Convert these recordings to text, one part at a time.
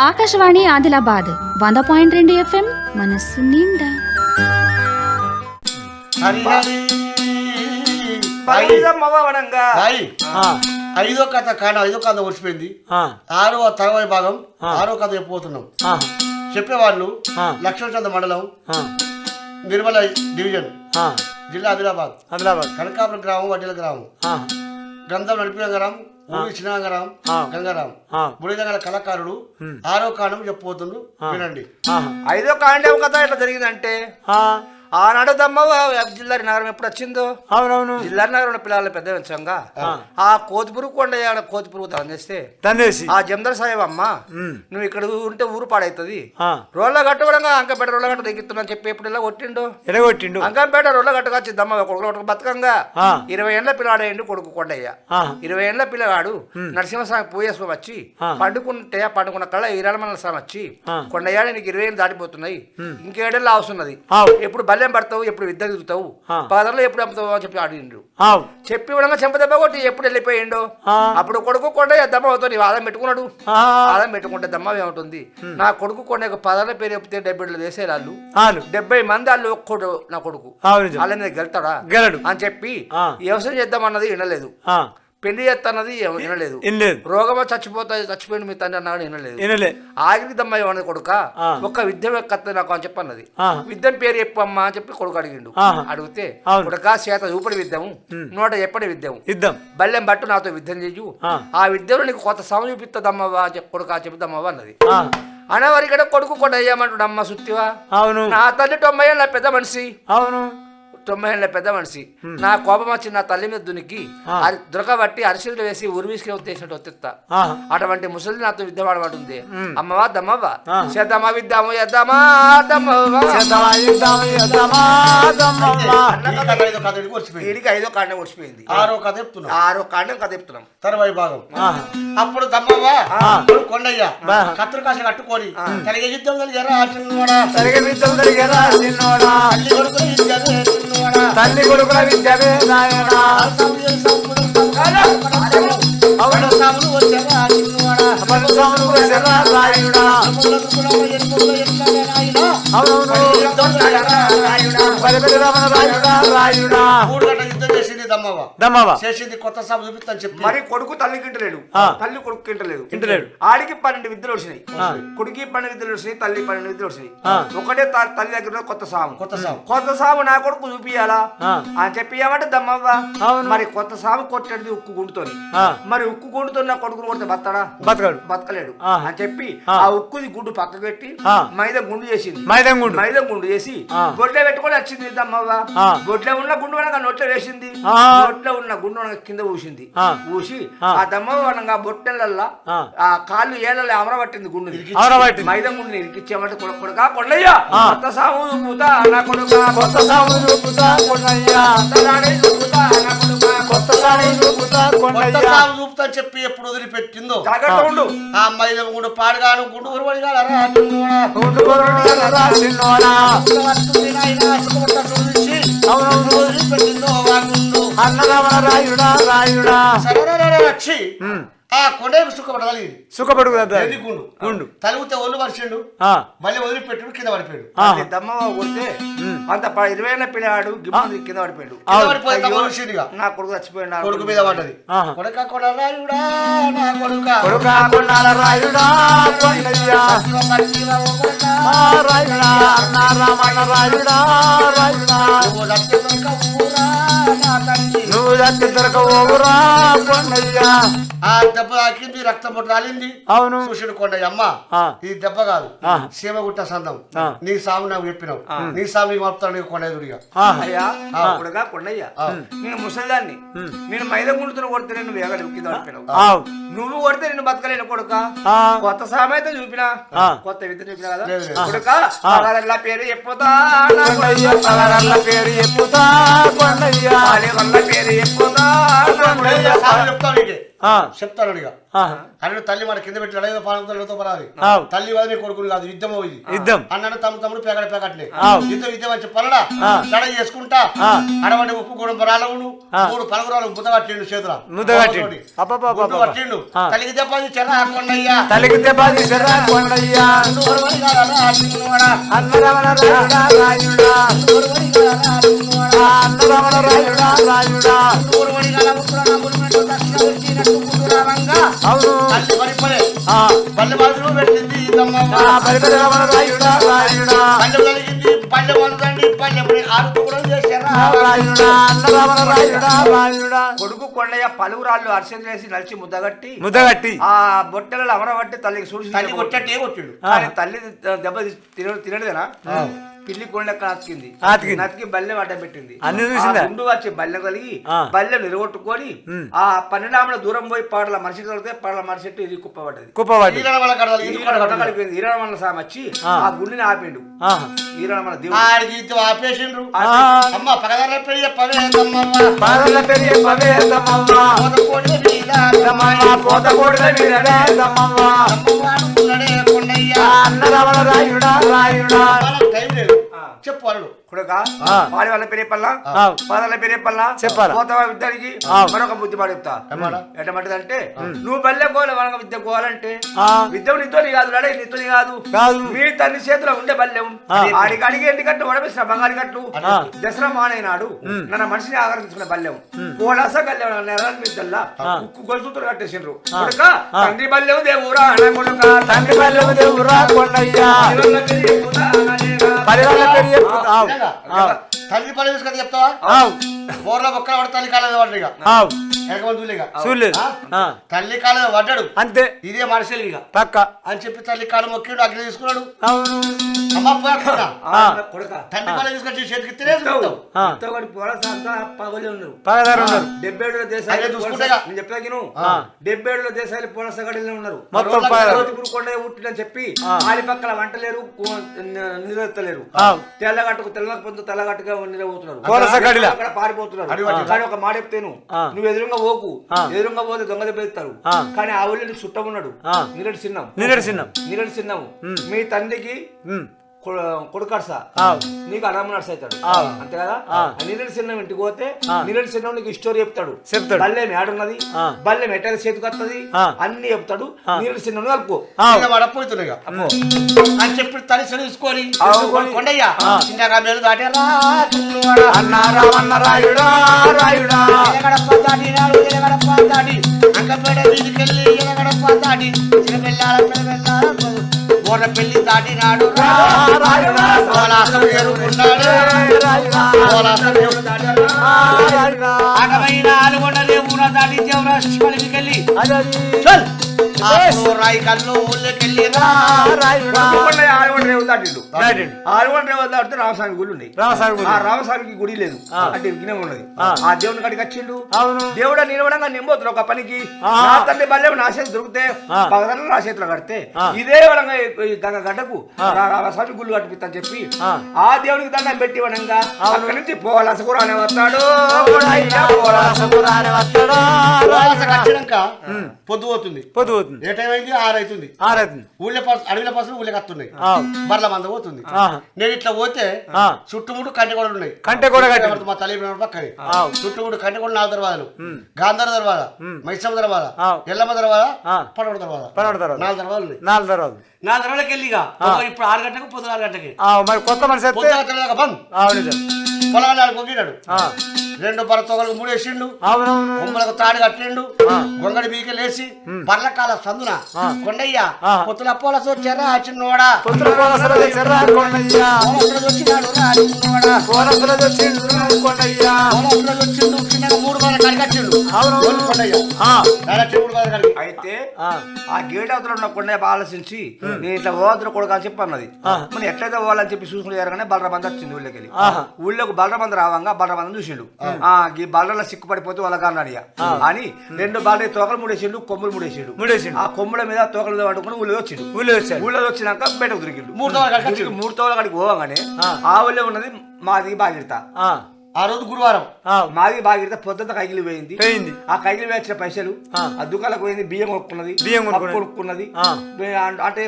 ఆకాశవాణి ఆదిలాబాద్ వంద పాయింట్ రెండు ఎఫ్ఎం మనస్సు నిండా. ఐదో కథ కాను ఐదో కథ వచ్చిపోయింది ఆరో తర్వాయి భాగం ఆరో కథ చెప్పబోతున్నాం. చెప్పేవాళ్ళు ఆ. లక్ష్మణచంద మండలం నిర్మల డివిజన్ ఆ, జిల్లా ఆదిలాబాద్. ఆదిలాబాద్. కనకాపురం గ్రామం వడ్డీల గ్రామం. గ్రంథం నడిపిన గ్రామం ఆ. గంగారాం. బుడిదగల కళాకారుడు ఆరో కాండం చెప్పబోతుండు. వినండి. ఆ, ఐదో కాండం కథ ఎట్లా జరిగిందంటే? ఆ, ఆనాడు దమ్మవ జిల్లారి నగరం ఎప్పుడు వచ్చిందో? అవునవును. జిల్లారి నగరం పిల్లలు పెద్ద వచ్చంగా ఆ. కోతిపురు కొండ ఆడ కోతిపురు దాని చేస్తే దండేసి. ఆ జమదర్ సాహెబ్ అమ్మ నువ్వు ఇక్కడ ఉంటే ఊరు పాడవుతుంది ఆ, రోళ్ళ గట్టుకోవడంగా అంకంపేట రోళ్ళ గట్ట దిగుతున్నా చెప్పి ఎప్పుడు ఇలా కొట్టిండు? ఎడగొట్టిండు. అంకంపేట రోళ్ళ గట్టుకు వచ్చి దమ్మ కొడుకు బతకంగా. ఇరవై ఏళ్ళ పిల్లాడేయండి కొడుకు కొండయ్య. ఇరవై ఏళ్ళ పిల్లగాడు నరసింహస్వామి పూజేశ్వరం వచ్చి. పండుకుంటే పండుకున్న కళ్ళ ఈరాళమల్ల స్వామి వచ్చి. కొండయ్య నీకు ఇరవై ఏళ్ళు దాటిపోతున్నాయి. ఇంకేడేళ్ళు ఆవ్. ఎప్పుడు బల్లెం పడతావు ఎప్పుడు విద్య దిగుతావు ఆ. పదర్లో ఎప్పుడు అమ్ముతావు అని చెప్పి అడిగిండు చెప్పి ఇవ్వడంగా చెంపదెబ్బ కొట్టి ఎప్పుడు వెళ్ళిపోయిండు. అప్పుడు కొడుకు కొండయ్య దమ్మ అవుతావు నీ వాదం పెట్టుకున్నాడు. ఆ, ఆదం పెట్టుకుంటే దమ్మ ఏముంటుంది నా కొడుకు కొండ పదాల పేరు చెప్తే డెబ్బై ఏళ్ళు వేసేయాలి వాళ్ళు డెబ్బై మంది వాళ్ళు ఒక్కడు నా కొడుకు. వాళ్ళ మీద గెలుతాడా? గెలడు. అని చెప్పి. వ్యవసాయం చేద్దామన్నది వినలేదు. పెళ్ళి చేస్తానది వినలేదు. రోగమో చచ్చిపోతాయి చచ్చిపోయింది మీ తండ్రి అన్నాడు వినలేదు. ఆగిరి దమ్మాయి అన్నది కొడుక. ఒక్క విద్య కత్త నాకు అని చెప్పన్నది. ఆ. విద్యను పేరు చెప్పమ్మా అని చెప్పి కొడుకు అడిగిండు. అడిగితే. కొడుక చేత చూపడి విద్యము నోట ఎప్పటి విద్యము? ఇద్దాం. బల్లెం బట్టు నాతో విద్యను చెయ్యు. ఆ. విద్యలో నీకు కొత్త సమయం చూపిస్తుందమ్మవా అని చెప్పి కొడుక చెప్తామవ్వ అన్నది. ఆ, అనవరి ఇక్కడ కొడుకు కూడా అయ్యామంటాడు అమ్మ సుత్తివా? అవును. నా తల్లి తొంభై ఏళ్ళ పెద్ద మనిషి. అవును. తొంభై ఏళ్ళ పెద్ద మనిషి. నా కోపం వచ్చి నా తల్లి మీద దునికి దొరకబట్టి అరిసెలు వేసి ఉరివిసికి వచ్చేసినట్టు వచ్చేస్తా ఆ, అటువంటి ముసలి నాతో విద్య వాడబడుతుంది అమ్మవా దమ్మవ్వ. చేద్దామా విద్దాము చేద్దామా, ఐదో వీడికి కాండం వచ్చిపోయింది ఆరో కథ చెప్తున్నా. ఆరో కాండం కథ చెప్తున్నాం. తర్వాయి భాగం. అప్పుడు దమ్మవ్వ కొండయ్య. కత్తులు కాసి కట్టుకొని తనకి యుద్ధం కలిగారా చిన్నోడా. తల్లి కొడుకులు యుద్ధం తల్లి కొడుకుల విద్యవే నాయనా అవును. సాములు వచ్చారా పలుసాములు వేసెరా రాయుడా. అవునవును. రమణ రాయుడా? రాయుడా? చేసింది కొత్త సాము చూపిస్తాను చెప్పి మరి కొడుకు తల్లి కింటలేడు ఆ. తల్లి కొడుకు కింటలేదు కింటలేడు. ఆడికి పన్నెండు విద్యలు వచ్చినాయి. కొడుకు పన్నెండు విద్యలు వచ్చినాయి తల్లి పన్నెండు విద్యలు వచ్చినాయి. ఒకటే త- తల్లి దగ్గర కొత్త సాము కొత్త సాము కొత్త సాము నా కొడుకు చూపియాలా. అని చెప్పి ఏమంటే దమ్మవ్వ. మరి కొత్త సాము కొట్టేది ఉక్కు గుండుతోని మరి ఉక్కు గుండుతో నా కొడుకును కొడితే బతడా బతకడు బతకలేడు ఆ. అని చెప్పి ఆ. ఉక్కుది గుండు పక్కకు పెట్టి. మైదా గుండు చేసింది మైదంగుండు మైదా గుండు చేసి ఆ. గొడ్లే పెట్టుకొని వచ్చింది దమ్మవ్వ ఆ. గొడ్లే ఉన్న గుండు అనగా నోట్లో వేసింది ఆ. నోట్లో ఉన్న గుండు కింద ఊసింది. ఊసి ఆ. అనగా బొట్టెలల్లా ఆ. కాళ్ళు ఏళ్ళలో అమరబట్టింది గుండు మైదా గుండు ఇరికిచ్చామంటే కొడుకు కొడుకా కొండయ్య. కొత్త సాము పూతా నా కొడుకా. కొత్త సాము చూపుతా కొండయ్యా. కొత్త చూపుతా నా కొడుకా. కొత్త సాము చూపుతా కొత్త కొండయ్యా. సాము చూపుతాను చెప్పి ఎప్పుడు వదిలిపెట్టిందో? జాగ్రత్త ఉండు. ఆ అమ్మాయి గుండు పాడుగాను గుండు ఉరువడి రాయుడా రాయుడా సరసర వచ్చి ఉమ్, ఆ కొండేపు సుఖపడగలిగింది సుఖపడు కదా ఏది గుండు? గుండు. తలిగితే ఒళ్ళు పరిచిండు మళ్ళీ వదిలిపెట్టు కింద పడిపోయాడు. దమ్మవ్వ కొడితే అంత ప- ఇరవై ఏళ్ళ పిల్లాడు గిమ్మ కింద పడిపోయాడు. నా కొడుకు చచ్చిపోయిండు నా కొడుకు మీద పడ్డది. కొడక కొడరాయుడా నా కొడుక. కొడుకా రాయుడా రాయుడా రామన్న రాయుడా రాయుడా. నువ్వు దొరకవురా నా కొండయ్యా దెబ్బ తాకింది రక్తం పొట్టు రాలింది. అవును. చూసుడు కొండయ్య అమ్మ. ఇది దెబ్బ కాదు. సీమగుట్ట సందం. నీ సాము నాకు చెప్పినావు. నీ సాము నీకు మలుపుతాడు నీకు. అయ్యా ఆ. కొడుగా కొండయ్యా. నేను ముసలిదాన్ని. నేను మైద గుండుతున్న కొడితే పడిపోయినావు ఆవ్. నువ్వు కొడితే నేను బతకలేను కొడుక. కొత్త సామెత చూపినా. ఆ. కొత్త విద్య చూపినా కదా. లేదు, లేదు. కొడుక పగలల్లా పేరు చెప్పుతా కొండయ్య పేరు ఎప్పుతా కొండయ్యా. పేరు చెప్పుతా కొడుకా. సాము చెప్తాను నీకే ఆ, చెప్తాను ఇక ఆహా. అన్నాడు తల్లి మన కింద పెట్టి అడగ పాలతో పరాది. తల్లి వదిలే కొడుకుని కాదు యుద్ధం ఇది. యుద్ధం. అన్నాడు తమ్ముడు తమ్ముడు పేగడ పేకట్లే. ఆవ్. యుద్ధం యుద్ధం వచ్చి పలడా ఆ. గడ చేసుకుంటా. అడవండి ఉప్పు కూడా ఆ. మూడు పలగురాలు పట్టిండు చేతుల. ముద్ద పట్టిండు. తల్లికి దెబ్బ చెరా కొండయ్యా తల్లికి కొండయ్యా. అన్నరమణ రాయుడా రాయుడా. అన్నరమణ రాయుడా. రాయుడా. నూరువడి కాద ఉత్తర నలుగురు దక్షిణ పెట్టినట్టు కుదురావంగా. అవును. తల్లి పరిపలే ఆ. పల్లె బాధలు పెట్టింది ఇదమ్మవ్వ. ఆ పరిపరి రమణ రాయుడా రాయుడా. పల్లె కలిగింది పల్లె వాళ్ళదండి పల్లె పడి ఆరు కూడా చేశారా? రాయుడా అన్నరమణ రాయుడా రాయుడా. కొడుకు కొండయ్య పలువురాళ్ళు అరిసెలు వేసి నలిచి ముద్దగట్టి ముద్దగట్టి. ఆ బొట్టెలలో అమరబట్టి తల్లికి చూసి తల్లి కొట్టట్టే కొట్టిండు. తల్లి దెబ్బ తిన తినడదేనా పిల్లి నతికింది ఆతికింది. నతికి బల్లెం అడ్డం పెట్టింది అన్ని చూసిందా? గుండు వచ్చి బల్లెం కలిగి ఆ. బల్లెం నిరగొట్టుకొని. ఆ పన్నెండాముల దూరం పోయి పాటల మనిషి కలిగితే పాటల మనిషి చెట్టు ఇది కుప్పబడ్డది కూడా కడదాలి. కలిపింది ఈరణమల్ల సామి వచ్చి ఆ. ఆ గుండెని ఆపిండు. ఈరణమల్ల దేవుడు ఆపేసిండ్రు. అమ్మ పాదల పెరిగే పవే మీద తమ్మవ్వ పోత అన్నరమణ రాయుడా? రాయుడా? వాళ్ళకి టైం లేదు. చెప్పు వాళ్ళు కొడుక వాళ్ళ పేరే పల్ల. పాదాల పేరే పల్ల చెప్పాలా? పోతావా విద్యానికి. మరొక బుద్ధి ఏమన్నా? ఎట్టమంటదంటే నువ్వు బల్లె కోల వనక విద్య కోవాలంటే ఆ. విద్య నీతోని కాదు నడే నీతోని కాదు. మీ తండ్రి చేతిలో ఉండే బల్లెం. ఆడికి అడిగి ఎండి కట్టు వడవేసిన బంగారు కట్టు. దసరా మానైనాడు. నన్న మనిషిని ఆకర్షించుకున్న బల్లెం పోలాస కళ్యాణ నెల మీదల్లా ఉక్కు గొలుసుతో కట్టేసిండ్రు. కొడుక తండ్రి బల్లెం దేవురా కొడుక తండ్రి పల్లెము దేవురా కొండయ్యా. పరివాళ్ళ పెరిగే తల్లి పని చెప్తావా? బోర్లో ఒక్కడ పడి తల్లి కాలేదు వాడు ఇక. చూడలేదు. తల్లి కాలేదు పడ్డాడు. అంతే. ఇదే మనుషులు ఇక. పక్క. అని చెప్పి తల్లి కాలు మొక్కిడు అగ్ని తీసుకున్నాడు. తల్లి పని తీసుకొచ్చి చేతికి తినేసుకుంటావు పగలే ఉన్నారు. పగదారు ఉన్నారు. డెబ్బై ఏడులో అదే దేశాలు చూసుకుంటేగా. నేను చెప్పాను. డెబ్బై ఏడులో దేశాలు పోలస గడిలో ఉన్నారు. కొండ ఉట్టినని చెప్పి. ఆడి పక్కల వంటలేరు నిలెత్తలేరు ఆ. తెల్లగట్టుకు తెల్లగట్టుకు తెల్లగట్టుగా నిలబోతున్నారు. అక్కడ పారిపోతున్నారు? కానీ ఒక మాట చెప్తాను. నువ్వు ఎదురుగా పోకు. ఎదురుగా పోతే దొంగ దెబ్బెత్తారు. కానీ ఆ ఊళ్ళో చుట్టం ఉన్నాడు చిన్నం నిన్నటి చిన్నం నిరటి చిన్నము ఉమ్. మీ తండ్రికి ఉమ్. కొడుకర్స ఆ. నీకు అన్నమ్మ నర్స్ అవుతాడు. అంతే కదా ఆ. నీళ్ళటి చిన్నం ఇంటికి పోతే. నీళ్ళటి చిన్నం నీకు స్టోరీ చెప్తాడు చెప్తాడు. బల్లెం ఏడున్నది. బల్లెం ఎట్ట చేతికి వస్తుంది. అన్ని చెప్తాడు. నీళ్ళటి చిన్నం కలుపుకో ఆవు పడపోతున్నాయి అని చెప్పి తల్లి ఆవు. కొండయ్య మేలు దాటారా తుమ్మువాడా. అన్నారామన్న రాయుడా రాయుడా ఎలగడప్ప దాటినాడు ఎలగడప్ప దాటి అంకపేట వీధికెళ్ళి ఎలగడప్ప దాటి చిన్నపిల్లాల పిల్లపిల్లాల బోర్ల పెళ్ళి దాటినాడు అటవైన ఆలుగొండలే ఊర దాటి అదది చల్. ఆకులు రాయి కళ్ళు ఊళ్ళకెళ్ళి ఆరుగొండ రామస్వామి గుడి. ఆ రామస్వామికి గుడి లేదు. ఆ. అంటే విఘ్నం ఉన్నది. ఆ. దేవుని కాడికి వచ్చిండు. అవును. దేవుడు నిలవడంగా నింబోతులు ఒక పనికి. నా తల్లి బల్లెం నా చేతి దొరికితే ఆ. పగదన్న నా చేతిలో కడితే. ఇదే గంగ గడ్డకు రామస్వామి గుళ్ళు కట్టిపిస్తా చెప్పి ఆ. దేవునికి దండం పెట్టి అవును. అక్కడి నుంచి పోవాలసకురా అనే వస్తాడు. పొద్దు పోతుంది. పొద్దు పోతుంది ఏ టైం అయింది? ఆరు అవుతుంది. ఆరవుతుంది ఊళ్ళో పసు అడవిలో పసులు ఊళ్ళకి వస్తున్నాయి ఆవు బర్ల మంద పోతుంది. నేను ఇట్లా పోతే. చుట్టుముట్టు కంటి కూడా ఉన్నాయి. కంటె కూడా కట్టిండు. ఎవరితో మా తల్లి పక్కనే. చుట్టుముట్టు కంటి కూడా నాలుగు దర్వాజలు. గాంధార దర్వాజ. మైసమ్మ దర్వాజ. ఎల్లమ్మ దర్వాజ. ఆ. పడవ దర్వాజ. పడవ దర్వాజ. నాలుగు దర్వాజలు ఉన్నాయి. నాలుగు తర్వాత నాలుగు దర్వాజకి వెళ్ళి ఇక ఇప్పుడు ఆరు గంటలకు పొద్దున ఆరు గంటకి మరి కొత్త మనిషి బంద్. ఆవు నిజం పొలగాడు కొగ్గినాడు ఆ. రెండు పర తొగలకు మూడేసిండు. కొమ్మలకు తాడు కట్టిండు. గొంగడి బీకలేసి పర్లకాల సందున. కొండయ్య. పొత్తుల పోలస వచ్చారా చిన్నోడా మూడు కడిగచ్చిండు అయితే ఆ. గేట్ అవతల ఉన్న కొండ ఆలోచించి నేను ఇట్లా పోవద్దు కొడుకు అని చెప్పి అన్నది. మనం ఎట్లయితే పోవాలని చెప్పి చూసుకుని జరగానే బలరాబంద్ వచ్చింది ఊళ్ళోకి వెళ్ళి. ఊళ్ళోకి బలరాబంద్ రావంగా బలరాబంద్ చూసిండు. ఆ. ఈ బలరలో సిక్కుపడిపోతే వాళ్ళ అడిగా అని రెండు బాల తోకలు ముడేసిండు కొమ్ములు ముడేసిండు. ముడేసిండు. ఆ కొమ్ముల మీద తోకల మీద పట్టుకుని ఊళ్ళో వచ్చిండు. ఊళ్ళో వచ్చాడు. ఊళ్ళో వచ్చినాక బయటకు దొరికిండు మూడు తిరిగి మూడు తోకల కాడికి పోగానే ఆ. ఆ ఊళ్ళో ఉన్నది మాది బాధ్యత. ఆ. రోజు గురువారం ఆ, మాది బాగా పొద్దున్న కైకిలి పోయింది పోయింది ఆ కైకిలి వేసిన పైసలు ఆ. దుకాణాలకు పోయింది బియ్యం కొనుక్కున్నది బియ్యం కొనుక్కున్నది. అంట-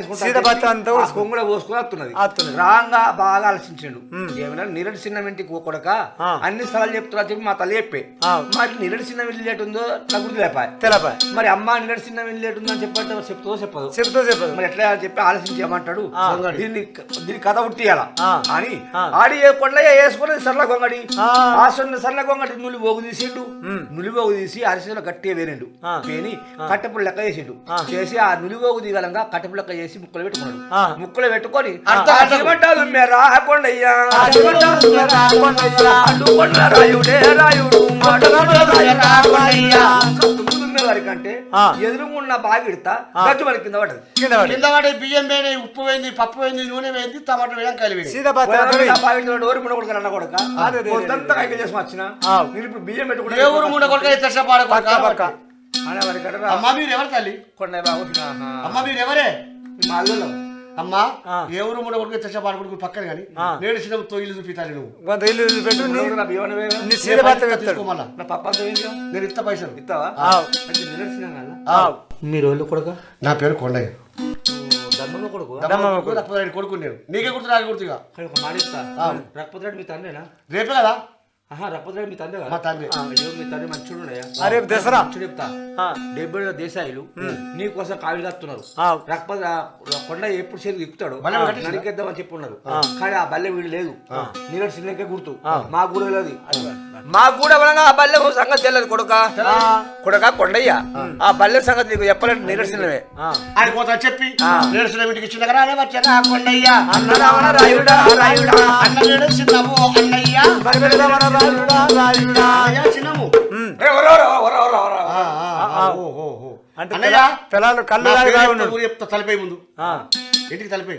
వేసుకుంటా పోసుకుని వస్తున్నది. రాంగా బాగా ఆలోచించిండు. ఏమైనా నిరటి చిన్న ఇంటికి కొడక ఆ. అన్ని స్థలాలు చెప్తున్నా చెప్పి మా తల్లి చెప్పే. మరి నిరటి చిన్న ఇల్లు లేటుందో నాకు గుర్తు లేపాయి తెలపాయ మరి అమ్మ నిరటి చిన్న ఇల్లు లేటుందో అని చెప్పంటే చెప్తుందో చెప్పదు చెప్తూ చెప్పదు మరి ఎట్లా చెప్పి ఆలోచించేయమంటాడు. దీన్ని దీని కథ ఉట్టియాల. అని. ఆడి ఏ కొండయ్య వేసుకున్నది సర్ల గొంగడి ఆ. సొన్న సర్ల గొంగడి నులి పోగు తీసిండు. నులి పోగు తీసి అరిసెలో గట్టిగా వేరిండు. పేని కట్టెపుడు లెక్క చేసిండు. చేసి ఆ నులి పోగు దిగలంగా కట్టెపుడు లెక్క చేసి ముక్కలు పెట్టుకున్నాడు. ముక్కలు పెట్టుకొని. ఏమంటారు మేరా కొండయ్యా రాయుడే రాయుడు ఆ. ఎదురుగున్న బాగిడతా గట్టు మన కింద పడ్డది. కింద పడి కింద పడి బియ్యం పోయినాయి ఉప్పు పోయింది పప్పు పోయింది నూనె పోయింది టమాటా వేయడం కలిపి సీత బత్త అంతా పోయింది. అదే, అదే, పొద్దంతా కైకి చేసి వచ్చిన ఆ. నేను ఇప్పుడు బియ్యం ఏ ఊరు మూడ కొడుక పెట్టుకుంటే ఇతర పాడ పక్క పక్క. అనే వరకట అమ్మా మీరు ఎవరు తల్లి కొండ అమ్మ మీరు ఎవరే మా అల్లులో అమ్మా ఊరు మూడ కొడుకు ఇతర పాడ కొడుకు? పక్కన కానీ. ఆ. నేడు చిన్న తొయ్యిలు చూపితాను నువ్వు. ఇల్లు నీ పప్ప నేను ఇస్తా పైసలు. ఇస్తావా. మీరు వాళ్ళు కొడుక? నా పేరు కొండయ్య. కొడుకు? కొడుకు. నేను. నీకే గుర్తు నాకు గుర్తుగా. రక్పతిరెడ్డి మీ తండ్రేనా? రేపే కదా? మీ తండ్రి మా తండ్రి. అయ్యో మీ తండ్రి మంచుడు ఉన్నాయా ఆ, రేపు దసరా చెప్తా డెబ్బై దేశాయిలు. నీ కోసం కావిలి కత్తున్నారు. కొండ ఎప్పుడు చేతి ఎక్కుతాడు నరికేద్దామని చెప్పి ఉన్నారు కానీ ఆ బల్లె వీడు లేదు. సిన్నకే గుర్తు. మా కూడా లేదు మా కూడా వలన ఆ బల్లె సంగతి తెలియదు కొడుక. కొడుక కొండయ్య. ఆ. బల్లె సంగతి నీకు చెప్పాలంటే ఆ. ఆయన పోతా చెప్పి. చిన్న ఇంటికి చిన్న రాయుడా రాయుడా. అన్న అన్నయ్య. రాయుడా, రాయుడా. చిన్నము అంటే అన్నయ్య పిల్లలు కళ్ళు చెప్తా, తలపై ముందు ఆ, ఇంటికి తలపై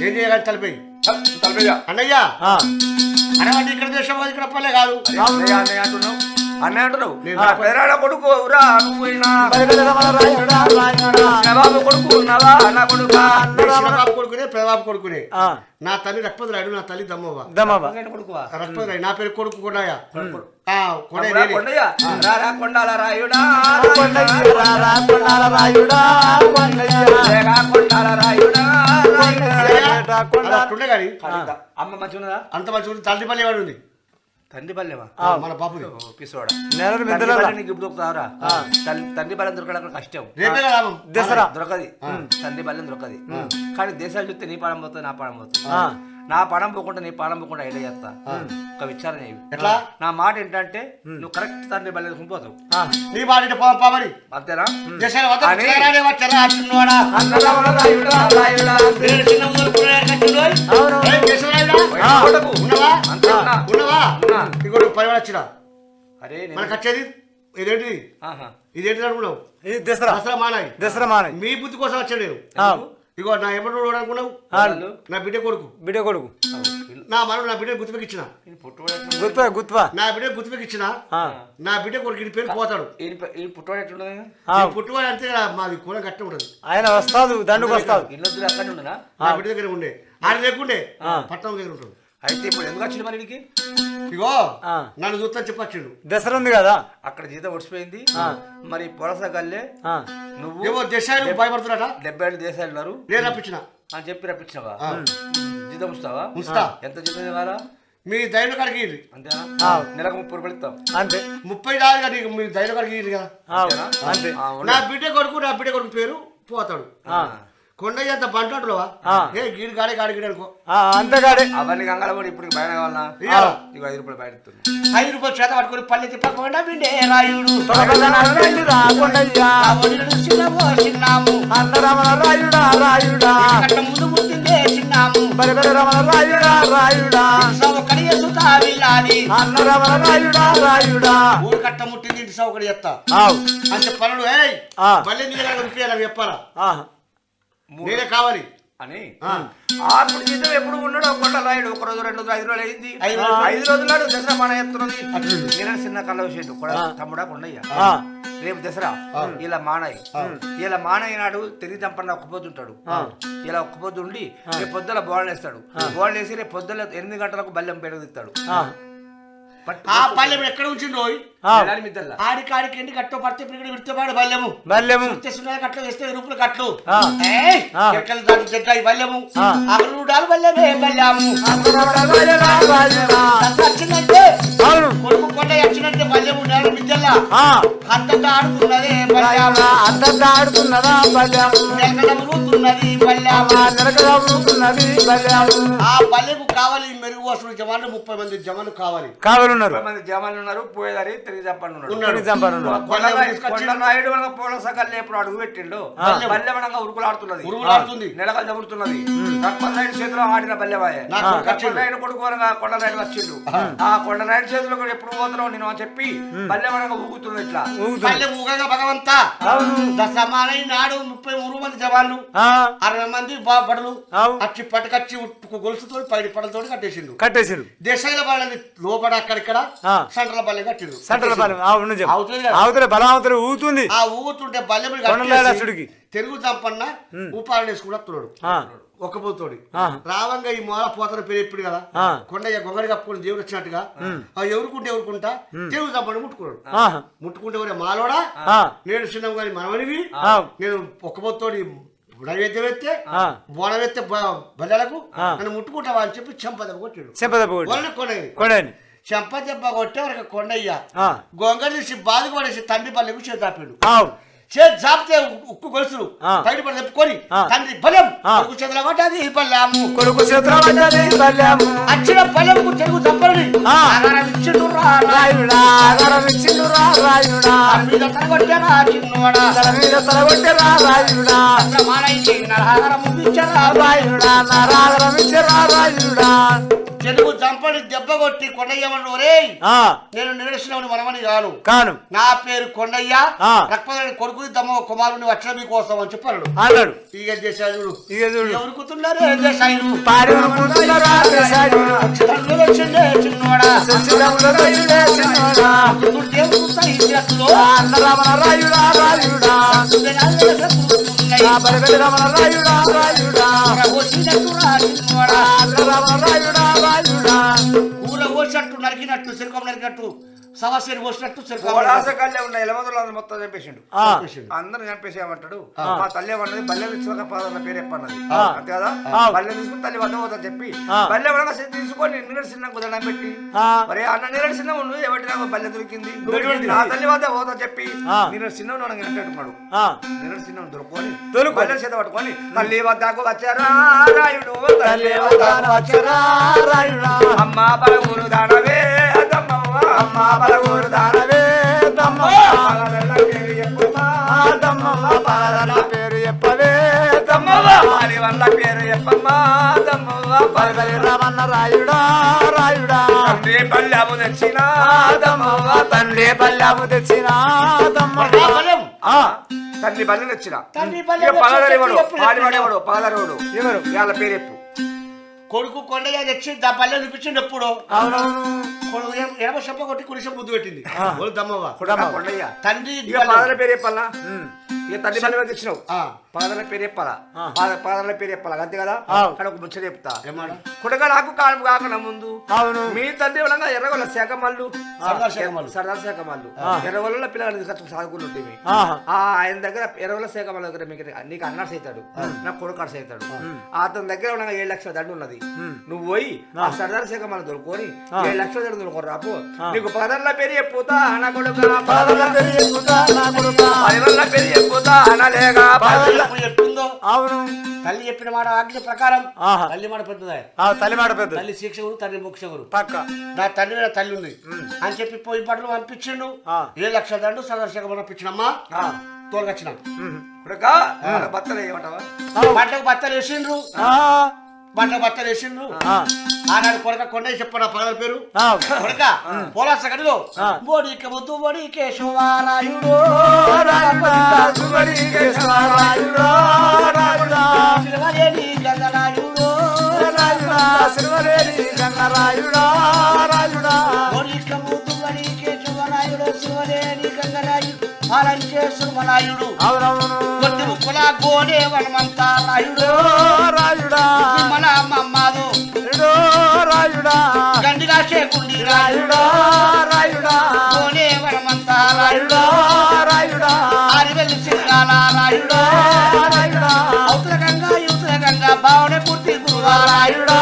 ఏం చేయగాలి తలపై తలపేగా అన్నయ్య ఇక్కడ దేశం ఇక్కడ పల్లె కాదు అంటున్నావు అన్నయ్య అంటున్నావు? నేను నా పెదరాడ కొడుకు రా నువ్వునా మరి పెడదామన్న రాయుడా, రాయుడా. బాబు కొడుకు ఉన్నావా నా కొడుక కొడుకునే పెదబాబు కొడుకునే. ఆ, నా తల్లి రక్పతి రాయుడు నా తల్లి దమ్మవ్వ. దమ్మవ్వ. కొడుకువా? రక్పతి రాయుడు. నా పేరు కొడుకు కొండయ్య. రా కొండాల రాయుడా కొండయ్య రారా, కొండాల రాయుడా, కొండయ్య. కొండాల రాయుడా. అమ్మ మంచిగా ఉన్నదా అంత మంచి తండ్రి పల్లె వాడు ఉంది. తండ్రి పల్లెమా ఆ, మన బాపుది పిసోడా. నెలలు తండ్రి. పల్లె నీకు ఇప్పుడు తండ్రి దొరకడం కష్టం. దసరా. దొరకది. తండ్రి బలం దొరకది. కానీ దేశాలు చూస్తే నీ పాడం పోతుంది నా పాడం పోతుంది. ఆ. నా పాడం పోకుండా నీ పాడం పోకుండా ఐడియా చేస్తా. ఒక విచారణ చేయు. ఎట్లా? నా మాట ఏంటంటే నువ్వు కరెక్ట్ తండ్రి బలం పోతావు. ఆ. నీ బాడి పోమని అంతేనా. ఇంకోటి పని వచ్చిన అరే మనకు వచ్చేది ఇదేంటి ఆహా. ఇదేంటి అనుకున్నావు? దసరా. దసరా మానాయి. దసరా మానే మీ బుద్ధి కోసం ఆ. ఇగో నా ఎప్పుడు అనుకున్నావు ఆ. వాళ్ళు? నా బిడ్డ కొడుకు. బిడ్డ కొడుకు. నా మనడు నా బిడ్డ గుర్తుపెకి ఇచ్చిన? గుత్వా గుత్వా నా బిడ్డ గుర్తుపెకి ఇచ్చిన ఆ. నా బిడ్డ కొడుకు ఇటు పేరు పోతాడు. ఈయన పుట్టువాడు ఎట్లున్నది ఆ. ఈ పుట్టువాడు అంతే కదా, మాది కూర గట్టి ఉంటుంది ఆయన వస్తాదు దండుకు వస్తాదు ఇల్లు అక్కడ ఉండనా నా బిడ్డ దగ్గర ఉండే. ఆడ లేకుండే. పట్టణం దగ్గర ఉంటాడు. అయితే ఇప్పుడు ఎందుకు వచ్చింది మరి వీడికి ఇగో ఆ. నన్ను చూస్తా చెప్పొచ్చిండు దసరా ఉంది కదా అక్కడ జీతం ఒడిచిపోయింది మరి పొలస గల్లే ఆ. నువ్వు దేశాలు భయపడుతున్నాట డెబ్బై ఏళ్ళు దేశాలు ఉన్నారు నేను రప్పించిన అని చెప్పి రప్పించినావా. జీతం ఉంచుతావా ఉంచుతా. ఎంత జీతం ఇవ్వాలా మీ ధైర్యం కాడికి ఇయ్యండి. అంతేనా ఆ. నెలకు ముప్పై రూపాయలు ఇస్తాం అంతే ముప్పై దాకా నీకు మీ ధైర్యం కాడికి ఇయ్యండి కదా ఆ. అంతేనా? అంతే ఆ, నా ఉండు. బిడ్డ కొడుకు నా బిడ్డ కొడుకు పేరు పోతాడు ఆ. ఏ గీడు గీడు అనుకో. అంతేగాడే అవన్నీ గంగల కూడా ఇప్పుడు బయట కావాలన్నా ఇయ్యాలా? ఇక ఐదు రూపాయలు బయట ఇస్తున్నా. ఐదు రూపాయలు చేత పట్టుకుని పల్లె తిప్పకుండా బిడ్డే రాయుడు. తొలగదనాలండి రాకొండయ్యా. ఆ ఒడిగడు చిన్నమో చిన్నాము. అన్నరమణ రాయుడా రాయుడా. కట్ట ముందు పుట్టిందే చిన్నాము. బరి బరి రమణ రాయుడా రాయుడా. సౌకడి ఎత్తుతా వెళ్ళాలి అన్నరమణ రాయుడా రాయుడా. ఊరు కట్ట ముట్టింది ఇంటి ఏయ్ ఆ. మళ్ళీ నీళ్ళ చెప్పాలా ఆ. నేనే కావాలి. అని. ఆ. అప్పుడు జీతం ఎప్పుడు ఉన్నాడు కొండ రాయుడు. ఒక రోజు రెండు రోజులు ఐదు రోజులు అయింది. ఐదు రోజులు. ఐదు రోజులు నాడు దసరా మన ఎత్తున్నది. నేను చిన్న కళ్ళ విషయం. కూడా తమ్ముడా కొండయ్య. రేపు దసరా. ఇలా మానయ్య. ఇలా మానయ్య నాడు తిరిగి చంపన్న ఒక్క పొద్దు ఉంటాడు. ఇలా ఒక్క పొద్దు ఉండి రేపు పొద్దుల బోళ్ళు వేస్తాడు. బోళ్ళు వేసి రేపు పొద్దుల ఎనిమిది గంటలకు బల్లెం పేడ తీస్తాడు. ఆ. పల్లెం ఎక్కడ ఉంచిండు రోయ్? ఆ, ఎలాంటి మిద్దల్లా? ఆడికి ఆడికి ఎండి కట్టో పడితే ఇప్పుడు విడితేపాడు బల్లెము. బల్లెము. తెస్తున్నారు కట్లు వేస్తే రూపులు ఆ. ఎక్కలు దాటి జగ్గా ఈ బల్లెము? ఆ. అగలుడాలు బల్లెమే బల్లెము. రాయుడా, రాయుడా. అంత వచ్చిందంటే కొడుకు కొండ వచ్చినట్టే బల్లెము నేల మిద్దెల్లా. ఆ, అంత ఆడుతున్నదే అంతంత ఆడుతున్నదా బల్లెము? నెలకడ మురుగుతున్నది బల్లెము. ఆ బల్లెకు కావాలి మెరుగు వస్తున్న జవాన్లు ముప్పై మంది జవాన్లు కావాలి. కావాలన్నారు. ముప్పై మంది జమాలు ఉన్నారు పోయేదారి తిరిగి మనకు పూల సకల్ ఎప్పుడు అడుగు పెట్టిండు. బల్లె మనగా ఉరుకులాడుతున్నది. ఉరుకులాడుతుంది. నెలకలు జరుగుతున్నది రక్తం నాయుడు చేతిలో ఆడిన బల్లెవాయే. నా కొడుకు రక్తం వచ్చిండు. అనగా ఆ కొండ నాయుడు చేతిలో కూడా ఎప్పుడు పోతున్నావు నేను అని చెప్పి బల్లె మనగా ఊగుతుంది ఇట్లా. ఊగగా భగవంత. దశమానై నాడు ముప్పై మూడు మంది జవాన్లు. ఆ, అరవై మంది బడులు. అచ్చి పట్టుకచ్చి ఉట్టుకు గొలుసుతో పైడి పడలతో కట్టేసిండు. కట్టేసారు దేశాల వాళ్ళని లోపల అక్కడిక్కడ. సెంట్రల్ బల్లె కట్టిండు. సెంటర్ బలం అవును చెప్పు. అవుతుంది కదా. అవతలే బలం అవతలే ఊగుతుంది ఆ ఊగుతుంటే బల్లె మీద కొండలాడ కట్టేసి అసుడికి. తెలుగు చంపన్న ఉపాధి వేసుకుని వస్తున్నాడు ఆ, ఒక్కపోతోడి ఆ. రావంగా ఈ మూల పోతన పేరు ఎప్పుడు కదా. కొండయ్య గొంగడి కప్పుకొని దేవుడు వచ్చినట్టుగా. ఆ ఎవరుకుంటే ఎవరుకుంటా? తెలుగు చంపని ముట్టుకున్నాడు ముట్టుకుంటే ఒరే మాలోడా? నేను చిన్నవి కానీ మనవనివి నేను ఒక్కబోతోడి నైవేద్యం ఎత్తే ఆ. బోనం ఎత్తే బల్లలకు. నన్ను ముట్టుకుంటావా అని చెప్పి చెంప దెబ్బ కొట్టాడు. చెంపదెబ్బ వాళ్ళని చెంప దెబ్బ కొట్టే వరకు కొండయ్య. ఆ, గొంగడి తీసి బాధకు పడేసి తండ్రి పల్లెకు చేతాపాడు. ఆవు చేతి జాపితే ఉక్కు ఆ. బయట పడి తెప్పుకొని. తండ్రి బలం. కొడుకు చేతిలో కొట్టది పల్లెము కొడుకు చేతిలో పడ్డది బల్లెము అచ్చిన. ఆహారం ఇచ్చిండు రా రాయుడు. రాయుడా. మీద తరగొట్టేనా తల మీద రాయుడా. రాయుడా. ఇచ్చరా రాయుడా. తెలుగు చంపని దెబ్బ కొట్టి కొండయ్యమని ఒరేయ్ ఆ, నేను నిరసనని మనమని కాను కాను. నా పేరు కొండయ్య ఆ. రక్తమైన కొడుకు దమ్మ కుమారుని వచ్చిన మీకోసం అని చెప్పాడు. అన్నాడు. ఇక ఇక దేశాయుడు. ఆ అన్నరమణ రాయుడా. రాయుడా. రాయుడా రాయుడా. ఊరగోసినట్టు రా చిన్నవాడా. నరికినట్టు సిరకం నరికినట్టు సిరకం కోడాస కళ్ళే ఉన్న ఎలమందులు అందరూ మొత్తం చంపేసిండు. అందరూ చంపేసేయమంటాడు మా తల్లి ఏమన్నది బల్లె ఇచ్చిన పాదన్న పేరు చెప్పన్నది. అంతే కదా? ఆ. బల్లె తీసుకుని తల్లి వద్ద పోతా చెప్పి వల్ల తీసుకొని నిన్నటి చిన్న కుదడం పెట్టి. మరి అన్న నిన్నటి చిన్న నువ్వు ఎవరి నాకు బల్లె దొరికింది. నా తల్లి వద్ద పోతా చెప్పి. నిన్నటి చిన్న నాకు అంటున్నాడు ఆ, నిన్నటి చిన్న దొరుకుని దొరుకు. బల్లె చేత పట్టుకొని తల్లి వద్దకు వచ్చారా రాయుడు తల్లి వద్దకు వచ్చరా రాయుడా. అమ్మ బలగూరు దానవే అమ్మ బలగూరు దానవే పాలనల పేరు పాలన పేరు చెప్పవే దమ్మవ్వ తమ్మవ్వ వారి వల్ల పేరు చెప్పమ్మా రాయుడా రాయుడా. తండ్రి పల్లెము తెచ్చిన తండ్రి పల్లెము తెచ్చిన తమ్మవ్వ. ఆ, తండ్రి తెచ్చిన. పగలరేవాడు ఎప్పుడు పాడివాడేవాడు పగలరేవాడు ఎవరు? వాళ్ళ పేరు చెప్పు కొడుకు కొండయ్య తెచ్చి దా పల్లె చూపించిండు ఎప్పుడు? కొడుకు ఎడమ చెప్ప కొట్టి చెప్ప ముద్దు పెట్టింది. ఓ దమ్మవ్వ. కొండయ్య. తండ్రి పేరు చెప్పాలా ఇక తల్లి బల్లె తెచ్చినావు. ఆ, పాదల పేరు చెప్పాలా పాదల పేరు చెప్పాలా అంతే కదా. అక్కడ ఒక ముచ్చట చెప్తా. నాకు కాను కాకుండా ముందు అవును. మీ తండ్రి వలంగా ఎర్రగొల్ల శాఖ మల్లు సర్దార్ శాఖ ఆ. ఎర్రగొల్ల పిల్లలు. ఆ. ఆయన దగ్గర ఎర్రగొల్ల శాఖ దగ్గర మీకు నీకు అన్నాడు అవుతాడు నాకు కొడుకు అర్స్ అవుతాడు అతని దగ్గర ఉండగా ఏడు లక్షల దండు ఉన్నది. నువ్వు పోయి ఆ. సర్దార్ శాఖ దొరుకుని. ఏడు లక్షల దండు దొరుకుని రాపు. నీకు పదర్ల పేరు చెప్పుతా నా కొడుకు పేరు చెప్పుతా నా కొడుక. పదివల్ల పేరు చెప్పుతా అనలేగా అవును. తల్లి చెప్పిన మాట ఆజ్ఞ ప్రకారం. తల్లి మాట పెద్దదా. ఆ తల్లి మాట పెద్ద తల్లి శిక్షకుడు తండ్రి మోక్షకుడు. పక్క. నా తండ్రి నా తల్లి ఉంది. అని చెప్పి పోయి బట్టలు పంపించిండు. ఏ లక్ష దండు సదర్శకం పంపించినమ్మా. తోలుకొచ్చినాం. కొడుక బత్తలు ఏమంటావా? బట్టలకు బట్టలు వేసిండ్రు. ఆ, బట్టలకు బట్టలు వేసిండ్రు ఆ, ఆనాడు కొడక కొండ చెప్పిన పదల పేరు. ఆ. కొడక పోలాస గడిలో ఆ. బోడిక ముద్దు బోడి కేశవారాయుడు శివలేని గంగరాయుడు రాయుడా, సిరివలేని గంగరాయుడా, రాయుడా. బోడిక ముద్దు బోడి కేశవరాయుడు శివలేని గంగరాయుడు సుమనాయుడు అవునవును. కొద్ది ముక్కుల గోడే వనమంతా రాయుడు. రాయుడా, మన మమ్మాదు. రాయుడా. గండిగా చేకుండి రాయుడు. రాయుడా. కోనే వనమంతా రాయుడు. రాయుడా. ఆరివెల్లి సింగాల రాయుడు. రాయుడా. అవతల గంగా యువతల గంగా భావన పూర్తి గురువా రాయుడు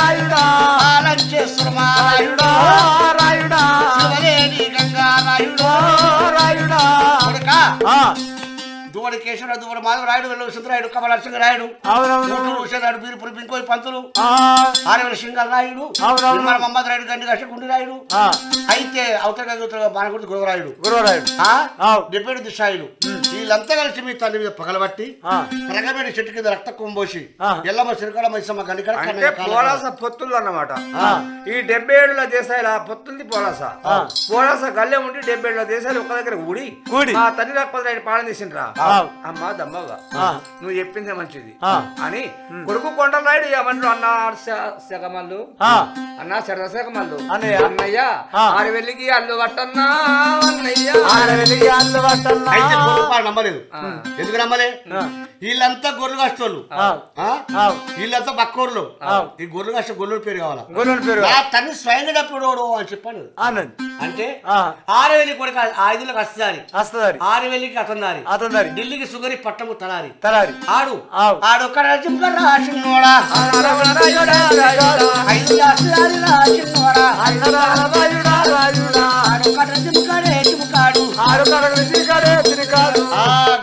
రాయుడా. చేస్తున్నా రాయుడు. దువడి కేశవ దువడి మాధవ రాయుడు వెల్లు సుందరాయుడు కమల రాయుడు హుసేనాయుడు బీరుపురి పింకోయి పంతులు ఆరవేల సింగల్ రాయుడు మహమ్మద్ రాయుడు గండి కష్ట గుండి రాయుడు అయితే అవతల బాణగుడి గురవరాయుడు. గురువరాయుడు. డిప్యూటీ దిశాయుడు వీళ్ళంతా కలిసి మీ తల్లి మీద పగలబట్టి ఆ, రగబెడి చెట్టు కింద రక్త కుంభోసి ఆ. ఎల్లమ్మ సిరికల మైసమ్మ అంటే పోలాస పొత్తులు అన్నమాట ఆ. ఈ డెబ్బై ఏడుల దేశాల పొత్తుంది పోలాస ఆ. పోలాస గల్లె ఉండి డెబ్బై ఏడుల దేశాలు ఒక దగ్గర కూడి కూడి. మా తల్లి రాకపోతే ఆయన పాలన చేసిండ్రా ఆ. అమ్మా దమ్మగా ఆ. నువ్వు చెప్పిందే మంచిది ఆ. అని కొడుకు కొండలాయుడు ఏమన్నాడు అన్న శగమల్లు ఆ, అన్న శరదశకమల్లు అన్నయ్య. అన్నయ్య ఆ. ఆరు వెళ్ళికి అల్లు పట్టన్నా అన్నయ్య ఆడవెలిగి అల్లు పట్టన్నా. నమ్మలేదు. ఎందుకు నమ్మలే? వీళ్ళంతా గొర్రెలు కాస్తోళ్ళు ఆ, ఆ? అవు. వీళ్ళంతా బక్కోర్లు. అవు. ఈ గొర్రెలు కాస్తే గొర్రెల పేరు కావాలా? గురువుని పేరు నా తల్లి స్వయంగా డప్పుడు అని చెప్పాను. అంటే ఆ, ఆరువేలి కొడుకు ఐదులకు వస్తుంది వస్తదారి ఆరువేలికి అతందారి. అతని ఢిల్లీకి సుగరి పట్టము తలారి. తలారి. ఆడు. రాజ్యం రాసినోడా? ఐదు రాసినోడా?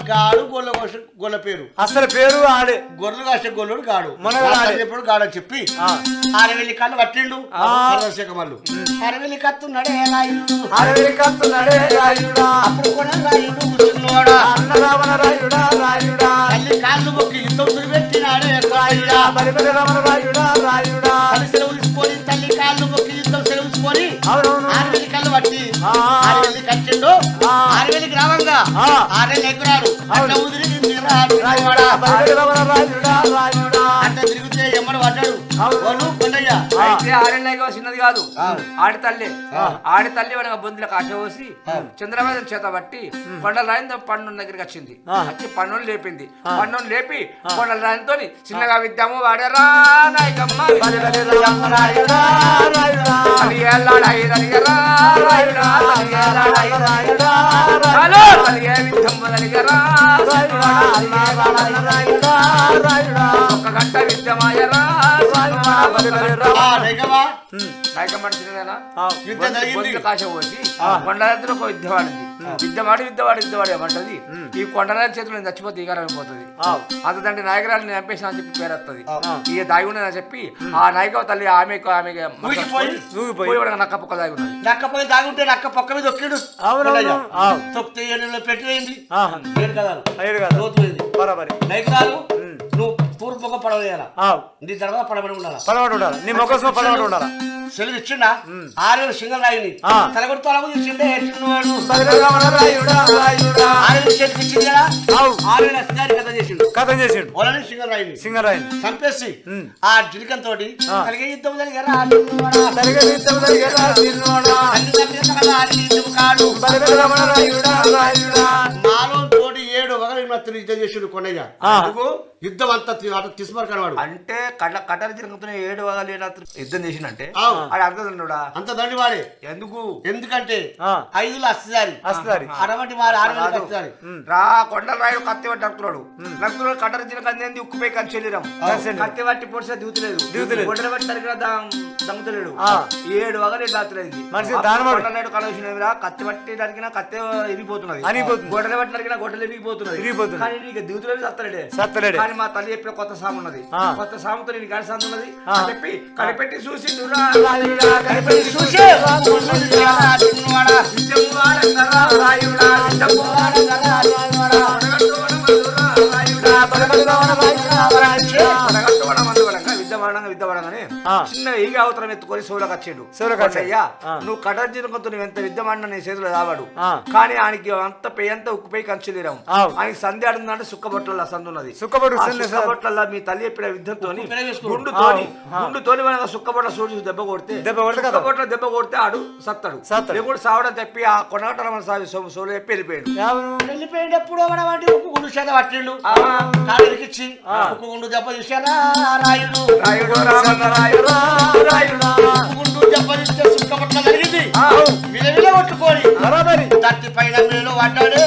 గాడు గొల్ల గొల్ల పేరు. అసలు పేరు ఆడే గొర్రెలు కాసే గొల్లుడు గాడు. ఆడే. చెప్పాడు గాడు అని చెప్పి ఆ. ఆరవెల్లి కళ్ళు పట్టిండు చంద్రశేఖమల్లు రాయుడు అడవిని కత్తున్నాడే రాయుడా అప్పుడు కూడా రాయుడు అన్న రావణ రాయుడా రాయుడా. తల్లి కాళ్ళు మొక్కి యుద్ధం పెట్టినాడే రాయుడా. బలిబలి రమణ రాయుడా రాయుడా. తల్లి కాళ్ళు కళ్ళు పట్టి కట్టిండు. ఎగురాడు. అట్లా. ఉదిరి రాయుడా అట్లా తిరిగితే ఎమ్మడు పడ్డాడు. అయితే ఆడలేక చిన్నది కాదు. ఆడి తల్లి. ఆడి తల్లి వాడికి బొందులకు ఆశ పోసి చంద్రబాబు చేత బట్టి కొండల రాయితో పండు దగ్గరికి వచ్చింది. వచ్చి పన్నులు లేపింది. పన్నులు లేపి కొండల రాయితో చిన్నగా విద్యాము వాడరా నాయకమ్మ. ఒక్క గంట విద్యమాయరా కొండరాత్రి ఒక విద్య వాడింది విద్యమాడి విద్యవాడి విద్యవాడి ఏమంటది ఈ కొండరాత్రి చేతులు నేను చచ్చిపోతే ఈగారైపోతుంది ఆవు. అంత నాయకురాలు నేను చంపేసిన అని చెప్పి పేరు వస్తుంది ఆ. ఇక దాగి ఉండదని చెప్పి ఆ నాయక తల్లి ఆమె ఆమె నక్క పక్క దాగి ఉన్నది నక్క దాగి ఉంటే నక్క పొక్క మీద ఒక్కడు అవునవును. ఆవు. తొక్కితే ఏడు కదా బరాబరి పడవేయాల ఆవు. నీ తర్వాత పడబడి ఉండాల? పలవాటు ఉండాలి. నీ మొక్కసు పలవాటు ఉండాలి? సెలవు ఇచ్చిండా? ఆరేడు సింగల్ రాయిని. తలగు రాయుడా రాయుడా. ఆరేడు చేతికి ఇచ్చింది కదా? కథ చేసిండు. కథం చేసిండు. వాళ్ళని సింగల్ రాయిని. సింగరాయన్ చంపేసి ఉమ్. ఆ జిలికం తోటి ఆ. కలిగే యుద్ధం కాడు రాయుడా మాలో తోటి ఏడు వగలు మత్తులు యుద్ధం చేసిండు ఆ. ఎందుకు? యుద్ధం అంతా తి- అటు తీసుమరు కనవాడు అంటే కట్ల కట్టలు తిరుగుతున్న ఏడు వగలు యుద్ధం చేసినంటే ఆవు. అది అంతదండుడా అంత దండి వాడే ఎందుకు? ఎందుకంటే ఆ. ఐదులో అస్తిదారి. అస్తదారి. అరవటి మారి ఆరు అస్తిదారి. రా కొండల రాయుడు కత్తి పట్టి నడుతున్నాడు నడుతున్నాడు కంది ఉక్కుపోయి కంచి వెళ్ళిరాం కంచె కత్తి పట్టి పొడిసే దిగుతలేదు. దిగుతలేదు. గొడ్డల పట్టి తరిగిన దమ్ముతలేడు. ఏడు వగలు రాత్రైంది మనిషి దానవాడు. కొండలాడు కలవచ్చినవిరా కత్తి పట్టి నరికిన కత్తి ఇరిగిపోతున్నది. గొడ్డల పట్టి నరికిన గొడ్డలు ఇరిగిపోతున్నది ఇరిగిపోతుంది. కానీ నీకు దిగుతలేదు సత్తలేడే సత్తలేడే. కానీ మా తల్లి చెప్పిన కొత్త సాము ఉన్నది. కొత్త సాముతో నేను గాడి సాము ఉన్నది. అని చెప్పి కనిపెట్టి చూసి కనిపెట్టి చూసే రాయుడా, రాయుడా, రాయుడా, వాడంగా విద్య వాడంగానే. చిన్న ఈగ అవతరం ఎత్తుకొని సోలకు వచ్చాడు. అయ్యా. నువ్వు కటర్జీన కొంత నువ్వు ఎంత విద్య వాడినా నీ చేతిలో రావాడు. కానీ ఆయనకి అంత పెయ్యి అంతా ఉక్కుపోయి కంచెలేరాం ఆవు. ఆయనకి సంధి ఆడుందంటే సుక్కబొట్ల సంధి ఉన్నది. సుక్కబొట్ల మీ తల్లి చెప్పిన విద్యంతో. గుండుతోని. గుండుతోని మనకు సుక్కబొట్ల సూర్యుడు దెబ్బ కొడితే దెబ్బ కొడితే కదా. సుక్కబొట్ల దెబ్బ కొడితే ఆడు సత్తాడు. లేకుంటే సావడం తెప్పి ఆ కొనగట్ట మన సావి సోము సోలు చెప్పి వెళ్ళిపోయాడు వెళ్ళిపోయిండు ఎప్పుడో వాడి ఉప్పు గుండు చేత పట్టిండు ఆ. కాళ్ళకిచ్చి ఉప్పు గుండు దెబ్బ చూసారా రాయుడు రాయుడు రామనారాయణ రాయుడా. గుండు దెబ్బలిస్తే సుక్కపట్ల జరిగింది ఆ. విలవిల కొట్టుకొని బరాబరి దత్తి పైన మేలు పడ్డాడే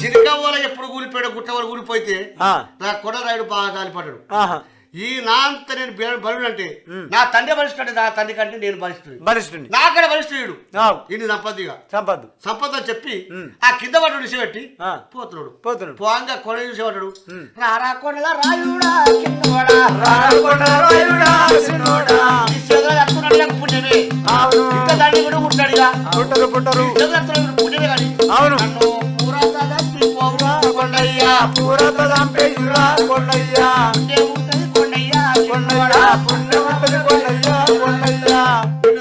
జిరికవ్వల ఎప్పుడు కూలిపోయాడు గుట్టవల కూలిపోతే ఆ, నా కొడరాయుడు బాగా గాలిపడ్డాడు. ఆహా. ఈ నా అంత నేను బె- బలుడు అంటే నా తండ్రి బలిస్తాడు నా తండ్రి కంటే నేను బలిస్తుంది. బలిష్ఠుని నాకడ ఆవు. ఇన్ని సంపద్దు సంపద అని చెప్పి. ఆ కింద పడ్డాడు విసిపెట్టి. పోతున్నాడు. పోతున్నాడు. పోంగా కొన చూసేవాడు. రారా కొనల రాయుడా కింద పడా. రారకొండ రాయుడా కూడా పుట్టరు పుట్టరు. అవును. తప్పిపోవురా కొండయ్యా. కొండయ్యా.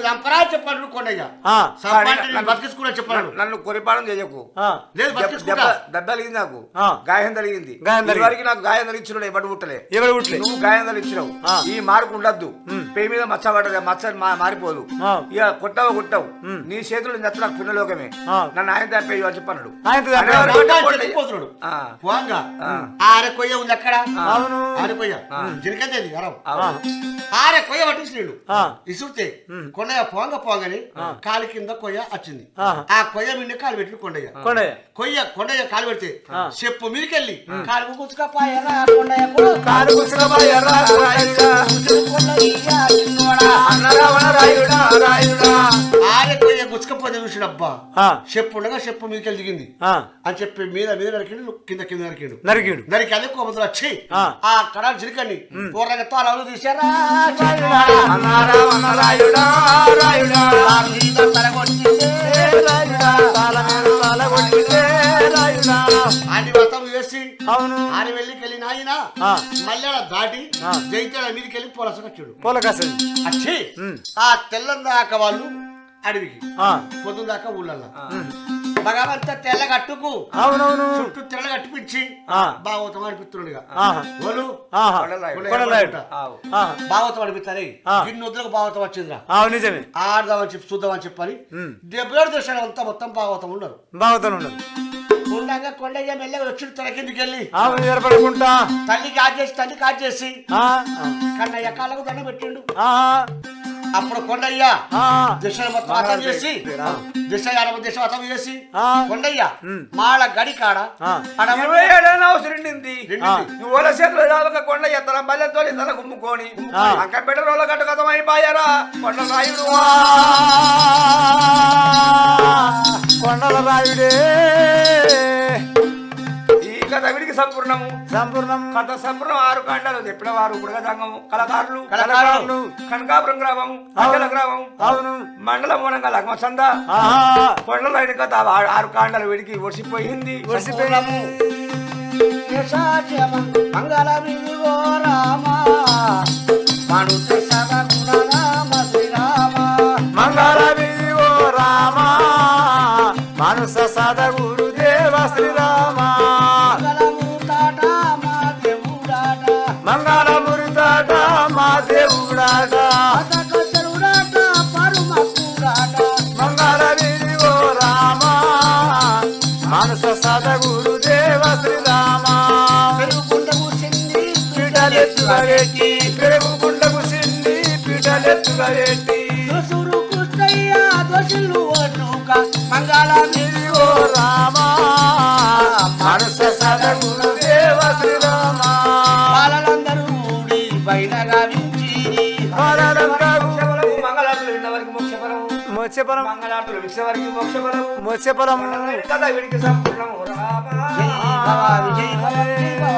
చంపరా చెప్పాడు కొండయ్యా ఆ, సంపాటి బతికించుకున్నా చెప్పాడు నన్ను కొరిపానం చేయకు ఆ, లేదు దెబ్బ తగిలింది నాకు. గాయం తగిలింది. గాయం. వరకు నాకు గాయం పుట్టలే. ఎవరు పుట్టలే? నువ్వు గాయం తగిలించినావు. ఈ మార్పు ఉండద్దు. పేయి మీద మచ్చ పడ్డది ఆ మచ్చ మారిపోదు. ఇక కొట్టవు కొట్టవు. నీ చేతులు నెత్త నాకు పుణ్యలోకమే. నన్ను ఆయన తప్పేయు అని చెప్పన్నాడు ఆయనతో అనే తప్పేయు. వాడు కొట్టా కొట్టే- చెప్పిపోతున్నాడు ఆ. పోంగా ఆ. ఆరె కొయ్య ఉంది అక్కడ? అవును. ఆ, ఆరె కొయ్య పట్టించినాడు. కొండయ్య పోంగ పోంగని కాలు కింద కొయ్య వచ్చింది. ఆ. కొయ్య మీద కాలు పెట్టి కొండయ్య. కొండయ్య. కొయ్య కొండయ్య కాలు పెడితే. చెప్పు మీదకెళ్ళి. కాలు కొండయ్య కాలు కుచ్చుకపోయారా ఆరె కొయ్య గుచ్చుకపోతే చూసినబ్బా. ఆ, చెప్పు ఉండగా చెప్పు మీదకెళ్ళి దిగింది. అని చెప్పి మీద మీద నరికిండు కింద కింద నరికిండు. నరికిడు. దానికి అదే కోపంతో వచ్చి ఆ. కడ తీసారా అన్నరావణ రాయుడా రాయుడా. అవును. ఆడి వెళ్ళి వెళ్ళి నాయన ఆ, మల్లెల దాటి. జైత్యాల మీదకి వెళ్ళి పొలసకొచ్చాడు పూలకసది వచ్చి ఉమ్. ఆ తెల్లం దాకా వాళ్ళు అడవికి ఆ, పొద్దున దాకా ఊళ్ళల్లో. భగవంత తెల్ల కట్టుకు. అవునవును. చుట్టూ తెల్ల కట్టిపించి. భాగవతం అనిపిస్తున్నాడుగా వాళ్ళు భాగవతం అనిపిస్తారే. ఇన్ని వద్దులకు భాగవతం వచ్చిందిరా. నిజమే. ఆడదామని చెప్పి చూద్దామని చెప్పని. ఉమ్. డెబ్బై ఏడు దేశాలు అంతా మొత్తం భాగవతం ఉండరు బాగుతాను ఉండదు ఉండగా కొండయ్య మెల్లగా వచ్చి తెర కిందికి వెళ్ళి ఏర్పడుకుంటా తల్లి కాజేసి తల్లి కాజేసి కన్నయ్య కాళ్ళకు దండ పెట్టిండు. అప్పుడు కొండయ్య ఆ, దిశలు మొత్తం అర్థం చేసి. దిశ అరవై దిశ అర్థం చేసి. కొండయ్య. మాల గడి కాడ ఆ. అడవి ఇరవై ఏడైనా అవసరం నింది రెండింది. ఈ ఓల చేతులు రావక కొండ ఎత్తన బల్లెతో తల గుమ్ముకొని ఆ. అంక బిడ్డ రోల గట్టు కథం అయిపోయారా కొండ రాయుడు కొండల రాయుడే కథ విడికి సంపూర్ణము. సంపూర్ణం కథ సంపూర్ణం ఆరు కాండాలు. చెప్పిన వారు సంఘము కళాకారులు కళాకారులు. కనకాపురం గ్రామం అంజల గ్రామం అవును. మండలం మూలంగా లగ్మసంద కొండల రాయుడి కథ ఆరు కాండాలు విడికి ఒడిసిపోయింది. వసిపోయి మంగళ రామ. మనుష్య పీటలెత్తుగా పెట్టి పెరుగుకుండకు సిండి పీటలెత్తుగా పెట్టి దోసురు కృష్ణయ్య దోషులు మంగళ రామ. మానుస శ్రీరామ. బాలలందరూ విక్షవారికి మోక్షఫలము మోత్స్యపురం కథ విడికి సంపూర్ణము రామ. భవ విజయ భవ